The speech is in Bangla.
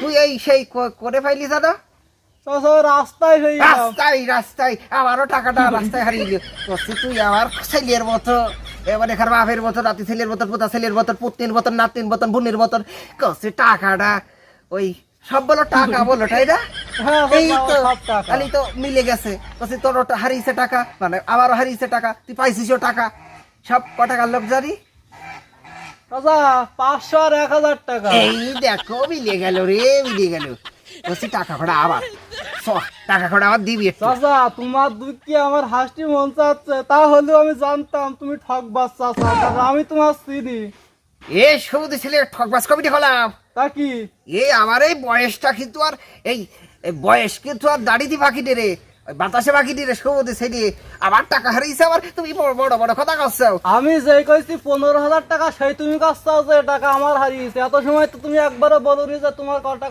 তুই এই সেই করে ফাইলি দাদা? রাস্তায় হয়ে রাস্তায় রাস্তায়। আমারও টাকাটা রাস্তায় হারিয়ে গেল। তুই আমার ছেলের মতো এবার এখানে বাপের মতো নাতি ছেলের মতন পোতা ছেলের মতন পুত্নির মতন নাতির মতন বোনের মতন টাকাটা ওই সব বলো টাকা বলো তাই না? হ্যাঁ, এই তো খালি তো মিলে গেছে। তোর হারিয়েছে টাকা মানে আমারও হারিয়েছে টাকা তুই পাইছিসও টাকা। সব কটাকার লোক জানি? চাচা পাঁচশো আর এক হাজার টাকা। এই দেখো মিলে গেল রে মিলে গেল। বলছি টাকা খোড়া আবার। টাকা খোড়া আবার দিবি। চাচা তোমার দুধ কি আমার হাসটি মন চাচ্ছে? তাহলেও আমি জানতাম তুমি ঠকবাস চাচা আমি তোমার চিনি এ সবুজ ছেলে ঠকবাস কমিটি হলাম। তা কি? এই আমার এই বয়সটা কিন্তু আর এই বয়স কিন্তু আর দাড়িতে বাকি রে ওই বাতাসে বাকি দিয়ে সবুজ দিয়ে আবার টাকা হারিয়েছে আবার তুমি বড় বড় কথা করছ আমি যে কইছি পনেরো হাজার টাকা, সেই তুমি কাজ যে, টাকা আমার হারিয়েছে। এত সময় তো তুমি একবারও বলনি যে তোমার কটা